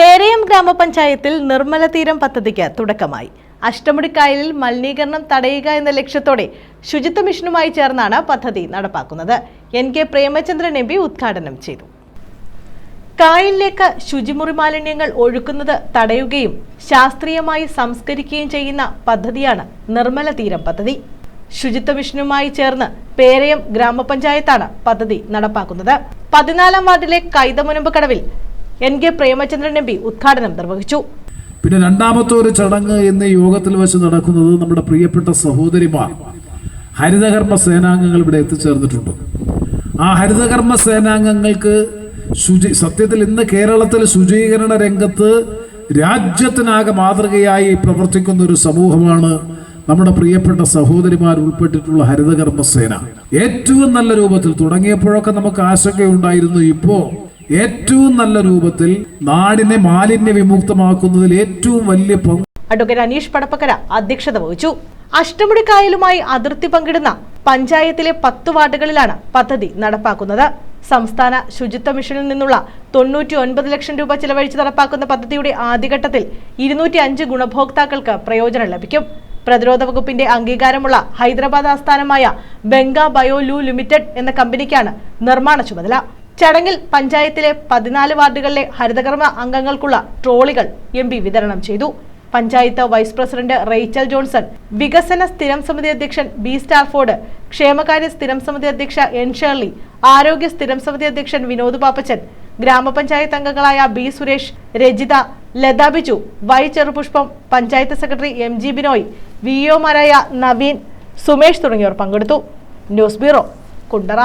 പേരയം ഗ്രാമപഞ്ചായത്തിൽ നിർമ്മല തീരം പദ്ധതിക്ക് തുടക്കമായി. അഷ്ടമുടിക്കായലിൽ മലിനീകരണം തടയുക എന്ന ലക്ഷ്യത്തോടെ ശുചിത്വ മിഷനുമായി ചേർന്നാണ് പദ്ധതി നടപ്പാക്കുന്നത്. N K Premachandran M P ഉദ്ഘാടനം ചെയ്തു. കായലിലേക്ക് ശുചിമുറി മാലിന്യങ്ങൾ ഒഴുക്കുന്നത് തടയുകയും ശാസ്ത്രീയമായി സംസ്കരിക്കുകയും ചെയ്യുന്ന പദ്ധതിയാണ് നിർമ്മല തീരം പദ്ധതി. ശുചിത്വ മിഷനുമായി ചേർന്ന് പേരയം ഗ്രാമപഞ്ചായത്താണ് പദ്ധതി നടപ്പാക്കുന്നത്. പതിനാലാം വാർഡിലെ കൈതമുനമ്പ് കടവിൽ N K Premachandran M P ഉദ്ഘാടനം നിർവഹിച്ചു. പിന്നെ രണ്ടാമത്തെ ഒരു ചടങ്ങ് ഇന്ന് യോഗത്തിൽ വെച്ച് നടക്കുന്നത് നമ്മുടെ പ്രിയപ്പെട്ട സഹോദരിമാർ ഹരിതകർമ്മ സേനാംഗങ്ങൾ ഇവിടെ എത്തിച്ചേർന്നിട്ടുണ്ട്. ആ ഹരിതകർമ്മ സേനാംഗങ്ങൾക്ക് ശുചി സത്യത്തിൽ ഇന്ന് കേരളത്തിൽ ശുചീകരണ രംഗത്ത് രാജ്യത്തിനാകെ മാതൃകയായി പ്രവർത്തിക്കുന്ന ഒരു സമൂഹമാണ് നമ്മുടെ പ്രിയപ്പെട്ട സഹോദരിമാർ ഉൾപ്പെട്ടിട്ടുള്ള ഹരിതകർമ്മ സേന. ഏറ്റവും നല്ല രൂപത്തിൽ തുടങ്ങിയപ്പോഴൊക്കെ നമുക്ക് ആശങ്കയുണ്ടായിരുന്നു. ഇപ്പോ ഏറ്റവും നല്ല രൂപത്തിൽ നാടിനെ മാലിന്യ വിമുക്തമാക്കുന്നതിൽ ഏറ്റവും വലിയ പങ്ക് അഡ്വക്കേറ്റ് അനീഷ് പടപ്പക്കര അധ്യക്ഷത വഹിച്ചു. അഷ്ടമുടി കായലുമായി അതിർത്തി പങ്കിടുന്ന പഞ്ചായത്തിലെ പത്ത് വാർഡുകളിലാണ് പദ്ധതി നടപ്പാക്കുന്നത്. സംസ്ഥാന ശുചിത്വ മിഷനിൽ നിന്നുള്ള തൊണ്ണൂറ്റി ഒൻപത് ലക്ഷം രൂപ ചിലവഴിച്ച് നടപ്പാക്കുന്ന പദ്ധതിയുടെ ആദ്യഘട്ടത്തിൽ ഇരുന്നൂറ്റി അഞ്ച് ഗുണഭോക്താക്കൾക്ക് പ്രയോജനം ലഭിക്കും. പ്രതിരോധ വകുപ്പിന്റെ അംഗീകാരമുള്ള ഹൈദരാബാദ് ആസ്ഥാനമായ ബംഗ ബയോലു ലിമിറ്റഡ് എന്ന കമ്പനിക്കാണ് നിർമ്മാണ ചുമതല. ചടങ്ങിൽ പഞ്ചായത്തിലെ പതിനാല് വാർഡുകളിലെ ഹരിതകർമ്മ അംഗങ്ങൾക്കുള്ള ട്രോളികൾ എം വിതരണം ചെയ്തു. Panchayat vice president Rachel Johnson വികസന സ്ഥിരം സമിതി അധ്യക്ഷൻ ബി സ്റ്റാർഫോർഡ് ക്ഷേമകാര്യ സ്ഥിരം സമിതി അധ്യക്ഷ എൻ ഷേർലി ആരോഗ്യ സ്ഥിരം സമിതി അധ്യക്ഷൻ വിനോദ് പാപ്പച്ചൻ ഗ്രാമപഞ്ചായത്ത് അംഗങ്ങളായ B Suresh Rajitha Latha Biju Y Cherupushpam panchayat secretary M G Binoy V ഒമാരായ Naveen Sumesh തുടങ്ങിയവർ പങ്കെടുത്തു. News bureau Kundara.